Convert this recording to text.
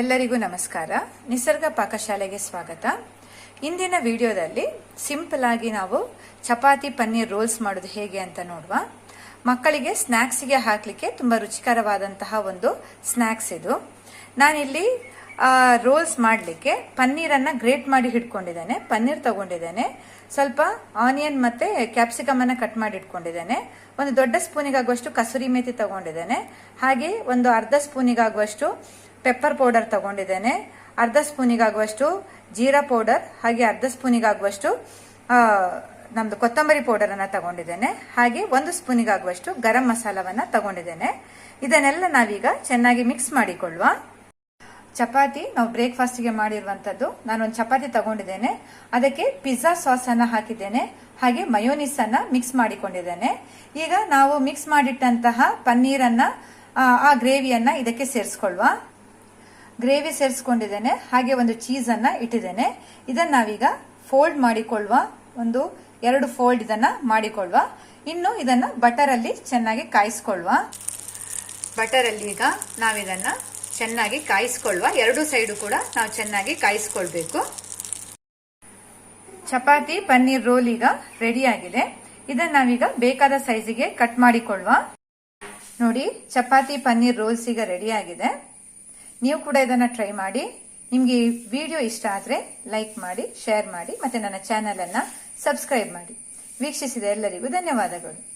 ಎಲ್ಲರಿಗೂ ನಮಸ್ಕಾರ. ನಿಸರ್ಗ ಪಾಕಶಾಲೆಗೆ ಸ್ವಾಗತ. ಇಂದಿನ ವಿಡಿಯೋದಲ್ಲಿ ಸಿಂಪಲ್ ಆಗಿ ನಾವು ಚಪಾತಿ, ಪನ್ನೀರ್ ರೋಲ್ಸ್ ಮಾಡೋದು ಹೇಗೆ ಅಂತ ನೋಡುವ. ಮಕ್ಕಳಿಗೆ ಸ್ನ್ಯಾಕ್ಸ್ಗೆ ಹಾಕಲಿಕ್ಕೆ ತುಂಬ ರುಚಿಕರವಾದಂತಹ ಒಂದು ಸ್ನ್ಯಾಕ್ಸ್ ಇದು. ನಾನಿಲ್ಲಿ ರೋಲ್ಸ್ ಮಾಡಲಿಕ್ಕೆ ಪನ್ನೀರನ್ನು ಗ್ರೇಟ್ ಮಾಡಿ ಹಿಡ್ಕೊಂಡಿದ್ದೇನೆ. ಪನ್ನೀರ್ ತಗೊಂಡಿದ್ದೇನೆ. ಸ್ವಲ್ಪ ಆನಿಯನ್ ಮತ್ತೆ ಕ್ಯಾಪ್ಸಿಕಮ್ ಅನ್ನ ಕಟ್ ಮಾಡಿ ಇಟ್ಕೊಂಡಿದ್ದೇನೆ ಒಂದು ದೊಡ್ಡ ಸ್ಪೂನಿಗಾಗುವಷ್ಟು ಕಸೂರಿ ಮೇಥಿ ತಗೊಂಡಿದ್ದೇನೆ. ಹಾಗೆ ಒಂದು ಅರ್ಧ ಸ್ಪೂನಿಗಾಗುವಷ್ಟು ಪೆಪ್ಪರ್ ಪೌಡರ್ ತಗೊಂಡಿದ್ದೇನೆ. ಅರ್ಧ ಸ್ಪೂನಿಗಾಗುವಷ್ಟು ಜೀರಾ ಪೌಡರ್ ಹಾಗೆ ಅರ್ಧ ಸ್ಪೂನಿಗಾಗುವಷ್ಟು ನಮ್ದು ಕೊತ್ತಂಬರಿ ಪೌಡರ್ ಅನ್ನ ತಗೊಂಡಿದ್ದೇನೆ. ಹಾಗೆ ಒಂದು ಸ್ಪೂನಿಗಾಗುವಷ್ಟು ಗರಂ ಮಸಾಲವನ್ನ ತಗೊಂಡಿದ್ದೇನೆ. ಇದನ್ನೆಲ್ಲ ನಾವೀಗ ಚೆನ್ನಾಗಿ ಮಿಕ್ಸ್ ಮಾಡಿಕೊಳ್ಳುವ. ಚಪಾತಿ ನಾವು ಬ್ರೇಕ್ಫಾಸ್ಟ್ಗೆ ಮಾಡಿರುವಂತದ್ದು ನಾನು ಒಂದು ಚಪಾತಿ ತಗೊಂಡಿದ್ದೇನೆ. ಅದಕ್ಕೆ ಪಿಜ್ಜಾ ಸಾಸ್ ಅನ್ನ ಹಾಕಿದ್ದೇನೆ. ಹಾಗೆ ಮಯೋನಿಸ್ ಅನ್ನ ಮಿಕ್ಸ್ ಮಾಡಿಕೊಂಡಿದ್ದೇನೆ. ಈಗ ನಾವು ಮಿಕ್ಸ್ ಮಾಡಿಟ್ಟಂತಹ ಪನ್ನೀರನ್ನ ಆ, ಗ್ರೇವಿಯನ್ನ ಇದಕ್ಕೆ ಸೇರಿಸ್ಕೊಳ್ಳುವ. ಗ್ರೇವಿ ಸೇರಿಸ್ಕೊಂಡಿದ್ದೇನೆ, ಹಾಗೆ ಒಂದು ಚೀಸ್ ಅನ್ನ ಇಟ್ಟಿದ್ದೇನೆ. ಇದನ್ನ ನಾವೀಗ ಫೋಲ್ಡ್ ಮಾಡಿಕೊಳ್ಳುವ ಒಂದು ಎರಡು ಫೋಲ್ಡ್ ಇದನ್ನ ಮಾಡಿಕೊಳ್ಳುವ. ಇನ್ನು ಇದನ್ನ ಬಟರ್ ಅಲ್ಲಿ ಚೆನ್ನಾಗಿ ಕಾಯಿಸ್ಕೊಳ್ಳುವ. ಬಟರ್ ಅಲ್ಲಿ ಈಗ ನಾವಿದನ್ನ ಚೆನ್ನಾಗಿ ಕಾಯಿಸ್ಕೊಳ್ಳುವ. ಎರಡು ಸೈಡು ಕೂಡ ನಾವು ಚೆನ್ನಾಗಿ ಕಾಯಿಸ್ಕೊಳ್ಬೇಕು. ಚಪಾತಿ, ಪನ್ನೀರ್ ರೋಲ್ ಈಗ ರೆಡಿ ಆಗಿದೆ. ಇದನ್ನ ನಾವೀಗ ಬೇಕಾದ ಸೈಜಿಗೆ ಕಟ್ ಮಾಡಿಕೊಳ್ಳುವ. ನೋಡಿ, ಚಪಾತಿ, ಪನ್ನೀರ್ ರೋಲ್ಸ್ ಈಗ ರೆಡಿ ಆಗಿದೆ. ನೀವು ಕೂಡ ಇದನ್ನ ಟ್ರೈ ಮಾಡಿ. ನಿಮಗೆ ಈ ವಿಡಿಯೋ ಇಷ್ಟ ಆದರೆ ಲೈಕ್ ಮಾಡಿ ಶೇರ್ ಮಾಡಿ, ಮತ್ತೆ ನನ್ನ ಚಾನೆಲ್ ಅನ್ನ ಸಬ್ಸ್ಕ್ರೈಬ್ ಮಾಡಿ. ವೀಕ್ಷಿಸಿದ ಎಲ್ಲರಿಗೂ ಧನ್ಯವಾದಗಳು.